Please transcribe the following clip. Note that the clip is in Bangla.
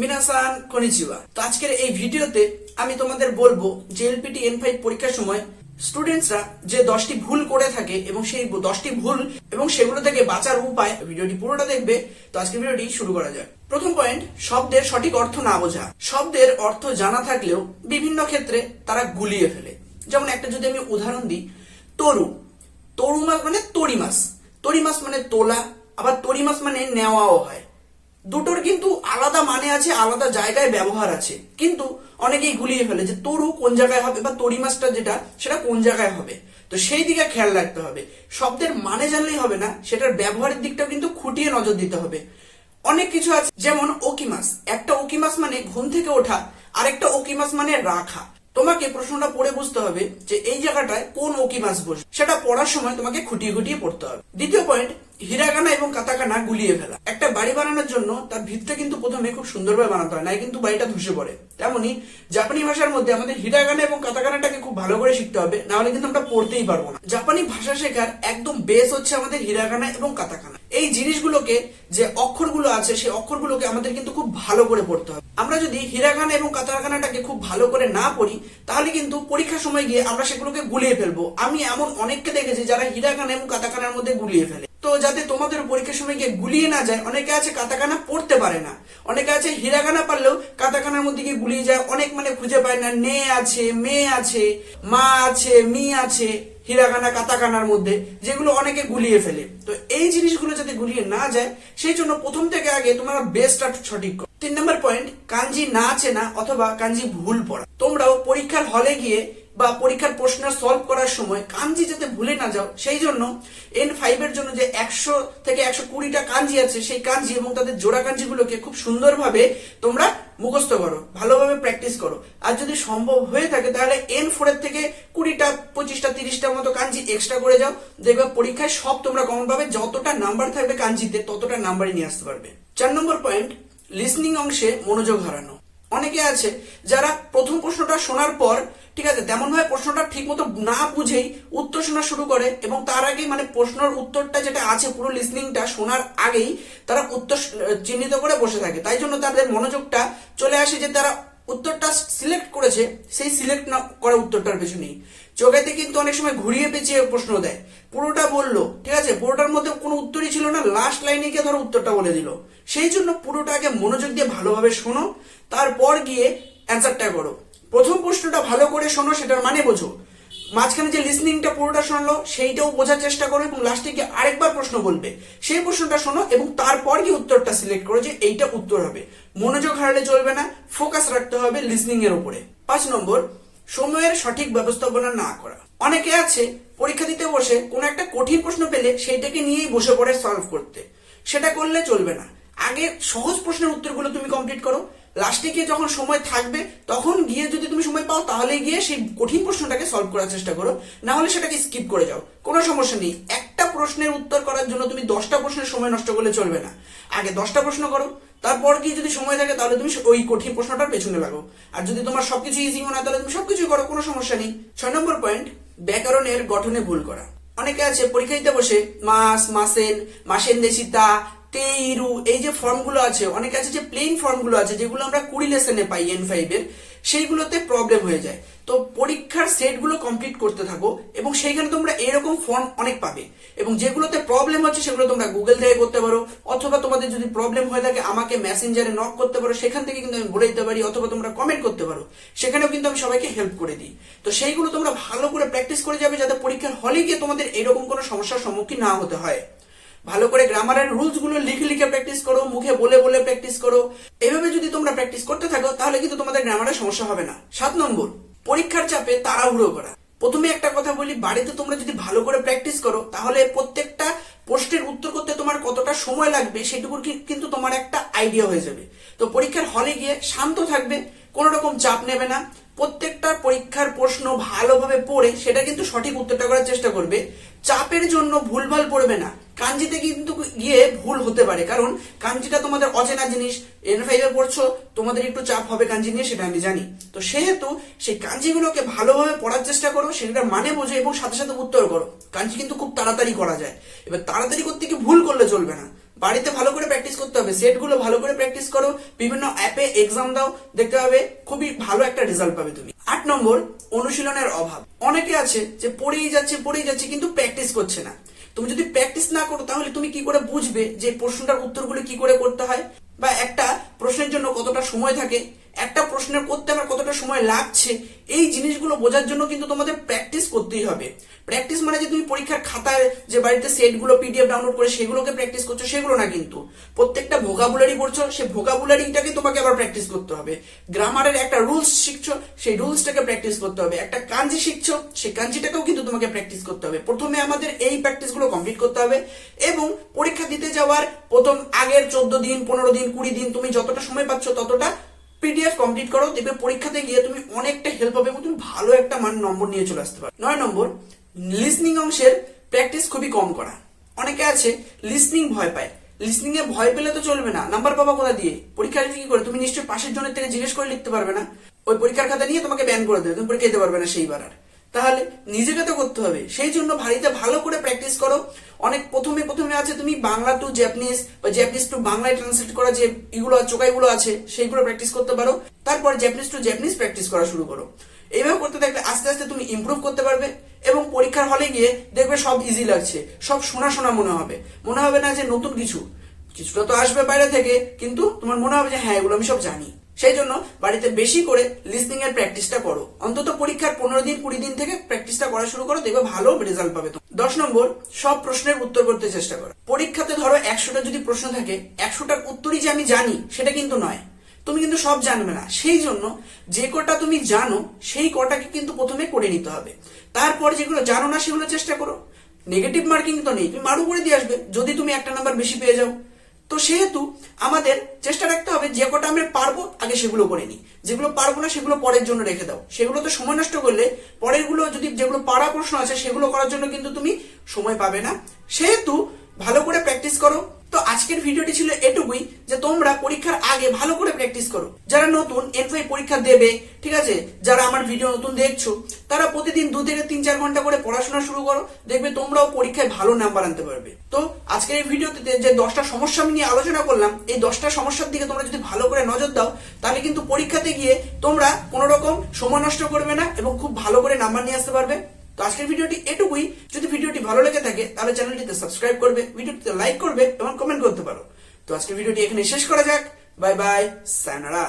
মিনাসান কনিচিবা। তো আজকের এই ভিডিওতে আমি তোমাদের বলব যে এলপিটি এন ফাইভ পরীক্ষার সময় স্টুডেন্টসরা যে দশটি ভুল করে থাকে এবং সেই দশটি ভুল এবং সেগুলো থেকে বাঁচার উপায় ভিডিওটি পুরোটা দেখবে। তো আজকের ভিডিওটি শুরু করা যাক। প্রথম পয়েন্ট শব্দের সঠিক অর্থ না বোঝা। শব্দের অর্থ জানা থাকলেও বিভিন্ন ক্ষেত্রে তারা গুলিয়ে ফেলে। যেমন একটা যদি আমি উদাহরণ দিই, তরু। তরু মাছ মানে তরি মাছ তরি মাছ মানে তোলা, আবার তরি মাছ মানে নেওয়াও হয়। দুটোর কিন্তু আলাদা মানে আছে, আলাদা জায়গায় ব্যবহার আছে। কিন্তু অনেকেই গুলিয়ে ফেলে যে তরু কোন জায়গায় হবে বা তরি মাছটা যেটা, সেটা কোন জায়গায় হবে? তো সেই দিকে খেয়াল রাখতে হবে। শব্দের মানে জানলেই হবে না, সেটার ব্যবহারের দিকটাও কিন্তু খুঁটিয়ে নজর দিতে হবে। অনেক কিছু আছে, যেমন ওকি ওকিমাস একটা ওকি ওকিমাস মানে ঘুম থেকে ওঠা, আরেকটা ওকিমাস মানে রাখা। তোমাকে প্রশ্নটা পড়ে বুঝতে হবে যে এই জায়গাটায় কোন ওকি ওকিমাস বসে সেটা পড়ার সময় তোমাকে খুঁটিয়ে খুঁটিয়ে পড়তে হবে। দ্বিতীয় পয়েন্ট হিরাগানা এবং কাতাকানা গুলিয়ে ফেলা। একটা বাড়ি বানানোর জন্য তার ভিতটা কিন্তু প্রথমে খুব সুন্দরভাবে বানাতে হয় নাই কিন্তু বাড়িটা ধসে পড়ে। তেমনি জাপানি ভাষার মধ্যে আমাদের হিরাগানা এবং কাতাকানাটাকে খুব ভালো করে শিখতে হবে না হলে কিন্তু আমরা পড়তেই পারব না। জাপানি ভাষা শেখার একদম বেস হচ্ছে আমাদের হিরাগানা এবং কাতাকানা এই জিনিসগুলোকে যে অক্ষরগুলো আছে, সেই অক্ষরগুলোকে আমাদের কিন্তু খুব ভালো করে পড়তে হবে। আমরা যদি হিরাগানা এবং কাতাকানাটাকে খুব ভালো করে না পড়ি, তাহলে কিন্তু পরীক্ষার সময় গিয়ে আমরা সেগুলোকে গুলিয়ে ফেলব। আমি এমন অনেককে দেখেছি যারা হিরাগানা এবং কাতাকানার মধ্যে গুলিয়ে ফেলে। তো যাতে তোমাদের পরীক্ষার সময় গিয়ে গুলিয়ে না যায়, অনেকে আছে কাতাকানা পড়তে পারে না। অনেকে আছে হিরাগানা পারলেও কাতাকানার মধ্যে গিয়ে গুলিয়ে যায়, অনেক মানে খুঁজে পায় না নে আছে, মেয়ে আছে, মা আছে, মি আছে হিরাগানা কাতাকানার মধ্যে, যেগুলো অনেকে গুলিয়ে ফেলে। তো এই জিনিসগুলো যাতে গুলিয়ে না যায়, সেই জন্য প্রথম থেকে আগে তোমরা বেসটা সঠিক তিন নম্বর পয়েন্ট কাঞ্জি না চেনা অথবা কাঞ্জি ভুল পড়া। তোমরাও পরীক্ষার হলে গিয়ে বা পরীক্ষার প্রশ্ন সলভ করার সময় কাঞ্জি যাতে ভুলে না যাও, সেই জন্য এন ফাইভ এর জন্য যে একশো থেকে একশো কুড়িটা কাঞ্জি আছে, সেই কাঞ্জি এবং তাদের জোড়া কাঞ্জিগুলোকে খুব সুন্দরভাবে তোমরা মুখস্থ করো, ভালোভাবে প্র্যাকটিস করো। আর যদি সম্ভব হয়ে থাকে, তাহলে এন ফোর এর থেকে কুড়িটা, পঁচিশটা তিরিশটার মতো কাঞ্জি এক্সট্রা করে যাও। দেখবে পরীক্ষায় সব তোমরা কমন পাবে, যতটা নাম্বার থাকবে কাঞ্জিতে, ততটা নাম্বারই নিয়ে আসতে পারবে। চার নম্বর পয়েন্ট লিসনিং অংশে মনোযোগ হারানো। অনেকে আছে যারা প্রথম প্রশ্নটা শোনার পর, ঠিক আছে তেমন ভাবে প্রশ্নটা ঠিক মতো না বুঝেই উত্তর শোনা শুরু করে এবং তার আগেই মানে প্রশ্নের উত্তরটা যেটা আছে পুরো লিসনিংটা শোনার আগেই তারা উত্তর চিহ্নিত করে বসে থাকে। তাই জন্য তাদের মনোযোগটা চলে আসে যে তারা উত্তরটা সিলেক্ট করেছে, সেই সিলেক্ট না করা উত্তরটার পেছনেই। চোখেতে কিন্তু অনেক সময় ঘুরিয়ে পেঁচিয়ে প্রশ্ন দেয়। পুরোটা বলল, ঠিক আছে, পুরোটার মধ্যে কোনো উত্তরই ছিল না লাস্ট লাইনে গিয়ে ধরো উত্তরটা বলে দিল। সেই জন্য পুরোটা আগে মনোযোগ দিয়ে ভালোভাবে শোনো তারপর গিয়ে অ্যান্সারটা করো। প্রথম প্রশ্নটা ভালো করে শোনো, সেটার মানে বোঝো। মাঝখানে যে লিসনিংটা পুরোটা শোনলো, সেইটাও বোঝার চেষ্টা করো এবং লাস্টে গিয়ে আরেকবার প্রশ্ন বলবে। সেই প্রশ্নটা শোনো এবং তারপর গিয়ে উত্তরটা সিলেক্ট করো যে এইটা উত্তর হবে। মনোযোগ হারালে চলবে না ফোকাস রাখতে হবে লিসনিং এর উপরে। পাঁচ নম্বর, সময়ের সঠিক ব্যবস্থাপনা না করা। অনেকে আছে, পরীক্ষা দিতে বসে কোনো একটা কঠিন প্রশ্ন পেলে সেইটাকে নিয়েই বসে পড়ে সলভ করতে। সেটা করলে চলবে না। আগে সহজ প্রশ্নের উত্তরগুলো তুমি কমপ্লিট করো। লাস্টে গিয়ে যখন সময় থাকবে, তখন গিয়ে যদি তুমি সময় পাও, তাহলে গিয়ে সেই কঠিন প্রশ্নটাকে সলভ করার চেষ্টা করো। না হলে সেটাকে স্কিপ করে যাও। কোনো সমস্যা নেই। একটা প্রশ্নের উত্তর করার জন্য তুমি দশটা প্রশ্নের সময় নষ্ট করলে চলবে না। আগে দশটা প্রশ্ন করো। তারপর গিয়ে যদি সময় থাকে, তাহলে তুমি ওই কঠিন প্রশ্নটার পেছনে লাগো। আর যদি তোমার সবকিছু ইজি মনে হয় তাহলে তুমি সবকিছু করো। কোনো সমস্যা নেই। ছয় নম্বর পয়েন্ট ব্যাকরণের গঠনে ভুল করা। অনেকে আছে পরীক্ষা দিতে বসে, মাস, মাসেন মাসেন দেশিতা তেইরু এই যে ফর্মগুলো আছে, অনেক আছে যে প্লেন ফর্মগুলো আছে, যেগুলো আমরা কুড়ি লেসনে পাই এন ফাইভ এর, সেইগুলোতে প্রবলেম হয়ে যায়। তো পরীক্ষার সেটগুলো কমপ্লিট করতে থাকো, এবং সেইখানে তোমরা এরকম ফর্ম অনেক পাবে। এবং যেগুলোতে প্রবলেম হচ্ছে, সেগুলো তোমরা গুগল থেকে করতে পারো, অথবা তোমাদের যদি প্রবলেম হয়ে থাকে, আমাকে মেসেঞ্জারে নক করতে পারো, সেখান থেকে কিন্তু আমি বলে দিতে পারি, অথবা তোমরা কমেন্ট করতে পারো। সেখানেও কিন্তু আমি সবাইকে হেল্প করে দিই। তো সেইগুলো তোমরা ভালো করে প্র্যাকটিস করে যাবে, যাতে পরীক্ষার হলে গিয়ে তোমাদের এরকম কোনো সমস্যার সম্মুখীন না হতে হয়। ভালো করে গ্রামারের রুলসগুলো লিখে লিখে প্র্যাকটিস করো, মুখে বলে বলে প্র্যাকটিস করো। এভাবে যদি তোমরা প্র্যাকটিস করতে থাকো, তাহলে কিন্তু তোমাদের গ্রামারের সমস্যা হবে না। সাত নম্বর, পরীক্ষার চাপে তাড়াহুড়ো করা। প্রথমে একটা কথা বলি, বাড়িতে তোমরা যদি ভালো করে প্র্যাকটিস করো, তাহলে প্রত্যেকটা প্রশ্নের উত্তর করতে তোমার কতটা সময় লাগবে, সেটুকুর কিন্তু তোমার একটা আইডিয়া হয়ে যাবে। তো পরীক্ষার হলে গিয়ে শান্ত থাকবে, কোনো রকম চাপ নেবে না। প্রত্যেকটা পরীক্ষার প্রশ্ন ভালোভাবে পড়ে, সেটা কিন্তু সঠিক উত্তরটা করার চেষ্টা করবে। চাপের জন্য ভুলভাল পড়বে না। কাঞ্জিতে কিন্তু গিয়ে ভুল হতে পারে। কারণ কাঞ্জিটা তোমাদের অচেনা জিনিস। এন ফাইভে পড়ছো, তোমাদের একটু চাপ হবে কাঞ্জি নিয়ে, সেটা আমি জানি। তো সেহেতু সেই কাঞ্জিগুলোকে ভালোভাবে পড়ার চেষ্টা করো, সেটার মানে বোঝো এবং সাথে সাথে উত্তর করো। কাঞ্জি কিন্তু খুব তাড়াতাড়ি করা যায়। এবার তাড়াতাড়ি করতে কি ভুল করলে চলবে না। বাড়িতে ভালো করে প্র্যাকটিস করতে হবে। সেটগুলো ভালো করে প্র্যাকটিস করো। বিভিন্ন অ্যাপে এক্সাম দাও, দেখতে পাবে খুবই ভালো একটা রেজাল্ট পাবে তুমি। আট নম্বর, অনুশীলনের অভাব। অনেকে আছে যে পড়েই যাচ্ছে পড়েই যাচ্ছে, কিন্তু প্র্যাকটিস করছে না। তুমি যদি প্র্যাকটিস না করো, তাহলে তুমি কি করে বুঝবে যে প্রশ্নটার উত্তরগুলো কি করে করতে হয়? বা একটা প্রশ্নের জন্য কতটা সময় থাকে? একটা প্রশ্নের করতে আমার কতটা সময় লাগছে, এই জিনিসগুলো বোঝার জন্য কিন্তু তোমাদের প্র্যাকটিস করতেই হবে। প্র্যাকটিস মানে যে তুমি পরীক্ষার খাতায় যে বাড়িতে সেটগুলো পিডিএফ ডাউনলোড করে সেগুলোকে প্র্যাকটিস করছ, সেগুলো না কিন্তু। প্রত্যেকটা ভোকাবুলারি পড়ছো, সেই ভোকাবুলারিটাকে তোমাকে আবার প্র্যাকটিস করতে হবে। গ্রামারের একটা রুলস শিখছো, সেই রুলসটাকে প্র্যাকটিস করতে হবে। একটা কাঞ্জি শিখছো, সেই কাঞ্জিটাকেও কিন্তু তোমাকে প্র্যাকটিস করতে হবে। প্রথমে আমাদের এই প্র্যাকটিসগুলো কমপ্লিট করতে হবে এবং পরীক্ষা দিতে যাওয়ার প্রথম আগের চোদ্দ দিন, পনেরো দিন, কুড়ি দিন তুমি যতটা সময় পাচ্ছ ততটা পিডিএফ কমপ্লিট করো, দেখবে পরীক্ষাতে গিয়ে তুমি অনেকটা হেল্প হবে এবং তুমি ভালো একটা মান নম্বর নিয়ে চলে আসতে পারো নয় নম্বর লিসনিং অংশের প্র্যাকটিস খুবই কম করা। অনেকে আছে লিসনিং ভয় পায়। লিসনিং এ ভয় পেলে তো চলবে না। নাম্বার পাবা কোথা দিয়ে? পরীক্ষা কি করে। তুমি নিশ্চয়ই পাশের জনের থেকে জিজ্ঞেস করে লিখতে পারবে না। ওই পরীক্ষার খাতা নিয়ে তোমাকে ব্যান করে দেবে। তুমি পরীক্ষা দিতে পারবে না সেইবার আর। তাহলে নিজেকে তো করতে হবে। সেই জন্য বাড়িতে ভালো করে প্র্যাকটিস করো। অনেক প্রথমে প্রথমে আছে তুমি বাংলা টু জাপানিজ বা জাপানিজ টু বাংলায় ট্রান্সলেট করা যে এগুলো চোকাইগুলো আছে, সেইগুলো প্র্যাকটিস করতে পারো। তারপর জাপানিজ টু জাপানিজ প্র্যাকটিস করা শুরু করো। এইভাবে করতে থাকলে আস্তে আস্তে তুমি ইমপ্রুভ করতে পারবে এবং পরীক্ষার হলে গিয়ে দেখবে সব ইজি লাগছে, সব শোনা শোনা মনে হবে। মনে হবে না যে নতুন কিছু। কিছুটা তো আসবে বাইরে থেকে, কিন্তু তোমার মনে হবে যে হ্যাঁ এগুলো আমি সব জানি। সেই জন্য বাড়িতে বেশি করে লিসনিং এর প্র্যাকটিসটা করো। অন্তত পরীক্ষার পনেরো দিন, কুড়ি দিন থেকে প্র্যাকটিসটা করা শুরু করো, দেখবে ভালো রেজাল্ট পাবে দশ নম্বর, সব প্রশ্নের উত্তর করতে চেষ্টা করো। পরীক্ষাতে ধরো একশোটা যদি প্রশ্ন থাকে, একশোটার উত্তরই যে আমি জানি, সেটা কিন্তু নয়। তুমি কিন্তু সব জানবে না। সেই জন্য যে কটা তুমি জানো, সেই কটাকে কিন্তু প্রথমে করে নিতে হবে। তারপর যেগুলো জানো না, সেগুলো চেষ্টা করো। নেগেটিভ মার্কিং তো নেই। তুমি মারু করে দিয়ে আসবে। যদি তুমি একটা নাম্বার বেশি পেয়ে যাও তো সেহেতু আমাদের চেষ্টা রাখতে হবে যে কটা আমরা পারব, আগে সেগুলো করে নিই। যেগুলো পারব না, সেগুলো পরের জন্য রেখে দাও। সেগুলো তো সময় নষ্ট করলে পরেরগুলো যদি যেগুলো পারা প্রশ্ন আছে, সেগুলো করার জন্য কিন্তু তুমি সময় পাবে না। সেহেতু ভালো করে প্র্যাকটিস করো তো আজকের ভিডিওটি ছিল এটুকুই যে তোমরা পরীক্ষার আগে ভালো করে প্র্যাকটিস করো। যারা নতুন এনফাই পরীক্ষা দেবে, ঠিক আছে? যারা আমার ভিডিও নতুন দেখছ, তারা প্রতিদিন দু থেকে তিন চার ঘণ্টা করে পড়াশোনা শুরু করো, দেখবে তোমরাও পরীক্ষায় ভালো নাম্বার আনতে পারবে। তো আজকের এই ভিডিওতে যে দশটা সমস্যা আমি নিয়ে আলোচনা করলাম, এই দশটা সমস্যার দিকে তোমরা যদি ভালো করে নজর দাও, তাহলে কিন্তু পরীক্ষাতে গিয়ে তোমরা কোনো রকম সময় নষ্ট করবে না এবং খুব ভালো করে নাম্বার নিয়ে আসতে পারবে। তো আজকের ভিডিওটি এটুকুই। যদি ভিডিওটি ভালো লেগে থাকে, তাহলে চ্যানেলটিতে সাবস্ক্রাইব করবে, ভিডিওটিতে লাইক করবে এবং কমেন্ট করতে পারো। তো আজকের ভিডিওটি এখানে শেষ করা যাক। Bye bye, sayonara.